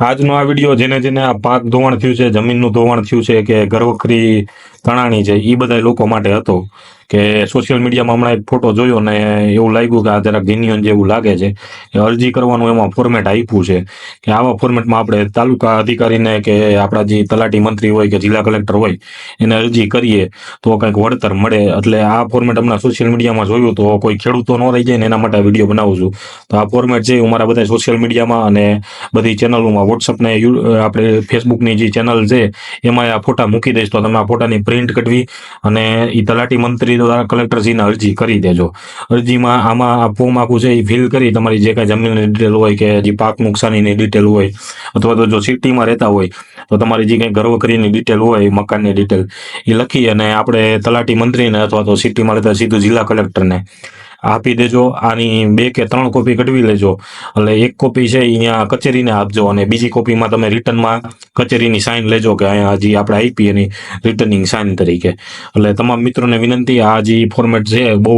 આજનો આ વીડિયો જેને જેને આ પાક ધોવાણ થયું છે, જમીનનું ધોવાણ થયું છે, કે ઘરવખરી તણાણી છે એ બધા લોકો માટે હતો. કે સોશિયલ મીડિયામાં હમણાં એક ફોટો જોયો ને એવું લાગ્યું કે આ જરાક જેન્યુઅન જેવું લાગે છે. કે અરજી કરવાનું એમાં ફોર્મેટ આપ્યું છે. કે આવા ફોર્મેટમાં આપણે તાલુકા અધિકારીને કે આપણા જે તલાટી મંત્રી હોય કે જિલ્લા કલેક્ટર હોય, એને અરજી કરીએ તો કંઈક વળતર મળે. એટલે આ ફોર્મેટ હમણાં સોશિયલ મીડિયામાં જોયું તો કોઈ ખેડૂતો ન રહી જાય ને એના માટે વીડિયો બનાવું છું. તો આ ફોર્મેટ છે હું મારા બધા સોશિયલ મીડિયામાં અને બધી ચેનલોમાં વોટ્સઅપને આપણે ફેસબુકની જે ચેનલ છે એમાં આ ફોટા મૂકી દઈશ તો તમે આ ફોટાની પ્રિન્ટ કઢવી અને એ તલાટી મંત્રી દ્વારા કલેક્ટરશ્રીને અરજી કરી દેજો. અરજીમાં આમાં આ ફોર્મ આખું છે એ ફિલ કરી તમારી જે કાંઈ જમીનની ડિટેલ હોય કે જે પાક નુકસાનીની ડિટેલ હોય અથવા તો જો સિટીમાં રહેતા હોય તો તમારી જે કંઈ ગર્વકરીની ડિટેલ હોય, મકાનની ડિટેલ એ લખી અને આપણે તલાટી મંત્રીને અથવા તો સિટીમાં રહેતા સીધું જિલ્લા કલેક્ટરને આપી દેજો. આની બે કે ત્રણ કોપી કઢવી લેજો. એટલે એક કોપી છે અહીંયા કચેરીને આપજો અને બીજી કોપીમાં તમે રિટર્નમાં કચેરીની સાઇન લેજો કે અહીંયા હજી આપણે આપી એની રિટર્નિંગ સાઇન તરીકે. એટલે તમામ મિત્રોને વિનંતી, આ જે ફોર્મેટ છે, બહુ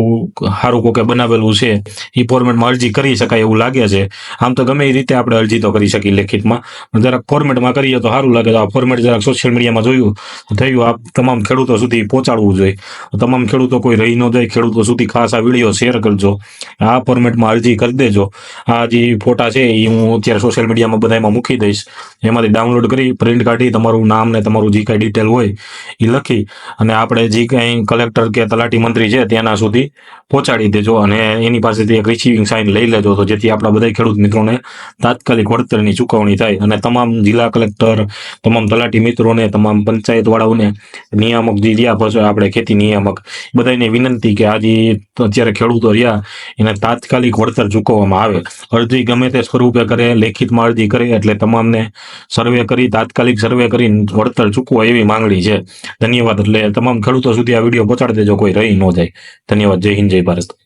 સારું કોકે બનાવેલું છે એ ફોર્મેટમાં અરજી કરી શકાય એવું લાગે છે. આમ તો ગમે એ રીતે આપણે અરજી તો કરી શકીએ લેખિતમાં. જરાક ફોર્મેટમાં કરીએ તો સારું લાગે. તો આ ફોર્મેટ જરાક સોશિયલ મીડિયામાં જોયું થયું આ તમામ ખેડૂતો સુધી પહોંચાડવું જોઈએ. તમામ ખેડૂતો કોઈ રહી ન જાય, ખેડૂતો સુધી ખાસ આ વીડિયો શેર કરજો. આ ફોર્મેટમાં અરજી કરી દેજો. આ જે ફોટા છે એ હું અત્યારે સોશિયલ મીડિયામાં બધામાં મૂકી દઈશ. એમાંથી ડાઉનલોડ કરી પ્રિન્ટ કાઢી, તમારું નામ ને તમારું જે કાંઈ ડિટેલ હોય એ લખી અને આપણે જે કાંઈ કલેક્ટર કે તલાટી મંત્રી છે તેના સુધી પહોંચાડી દેજો અને એની પાસેથી એક રિસીવિંગ સાઇન લઈ લેજો. તો જેથી આપણા બધા ખેડૂત મિત્રોને તાત્કાલિક વળતરની ચૂકવણી થાય અને તમામ જિલ્લા કલેક્ટર તમામ તલાટી મિત્રોને, તમામ પંચાયતવાળાઓને નિયામક જે રહ્યા પછી આપણે ખેતી નિયામક બધાને વિનંતી કે આજે અત્યારે ખેડૂતો રહ્યા, એને તાત્કાલિક વળતર ચૂકવવામાં આવે. અરજી ગમે તે સ્વરૂપે કરે, લેખિતમાં અરજી કરે એટલે તમામને સર્વે કરી તાત્કાલિક સર્વે કરી વળતર ચૂકવો એવી માંગણી છે. ધન્યવાદ. એટલે તમામ ખેડૂતો સુધી આ વીડિયો પહોંચાડી દેજો, કોઈ રહી ન જાય. ધન્યવાદ. જય હિન્દ, જય ભારત.